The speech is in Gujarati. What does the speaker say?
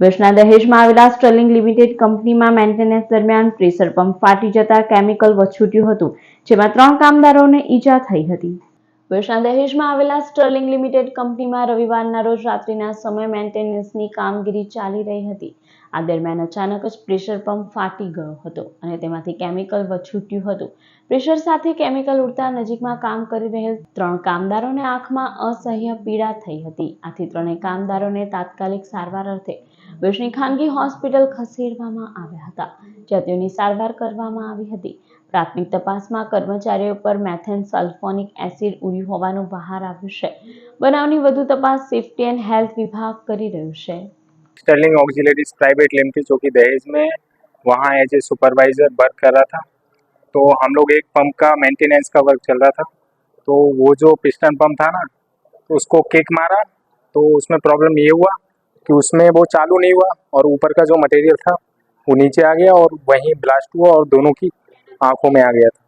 વર્ષના દહેજમાં આવેલા સ્ટર્લિંગ લિમિટેડ કંપનીમાં મેન્ટેનન્સ દરમિયાન પ્રેશર પંપ ફાટી જતા કેમિકલ વછૂટ્યું હતું, જેમાં ત્રણ કામદારોને ઈજા થઈ હતી. વર્ષના દહેજમાં આવેલા સ્ટર્લિંગ લિમિટેડ કંપનીમાં રવિવારના રોજ રાત્રિના સમય મેન્ટેનન્સની કામગીરી ચાલી રહી હતી. આ દરમિયાન અચાનક જ પ્રેશર પંપ ફાટી ગયો હતો અને તેમાંથી કેમિકલ વછૂટ્યું હતું. પ્રેશર સાથે કેમિકલ ઉડતા નજીકમાં કામ કરી રહેલ ત્રણ કામદારોને આંખમાં અસહ્ય પીડા થઈ હતી. આથી ત્રણેય કામદારોને તાત્કાલિક સારવાર અર્થે ભુજની ખાનગી હોસ્પિટલ ખસેડવામાં આવ્યા હતા. જ્યાં તેઓની સારવાર કરવામાં આવી હતી. પ્રાથમિક તપાસમાં કર્મચારીઓ પર મેથેન સલ્ફોનિક એસિડ ઉડ્યું હોવાનું બહાર આવ્યું છે. બનાવની વધુ તપાસ સેફ્ટી એન્ડ હેલ્થ વિભાગ કરી રહ્યું છે. स्टर्लिंग ऑक्सिलरीज प्राइवेट लिमिटेड जो कि दहेज में वहाँ एज ए सुपरवाइजर वर्क कर रहा था। तो हम लोग एक पंप का मेंटेनेंस का वर्क चल रहा था। तो वो जो पिस्टन पंप था ना तो उसको किक मारा तो उसमें प्रॉब्लम ये हुआ कि उसमें वो चालू नहीं हुआ और ऊपर का जो मटेरियल था, वो नीचे आ गया और वहीं ब्लास्ट हुआ और दोनों की आँखों में आ गया था।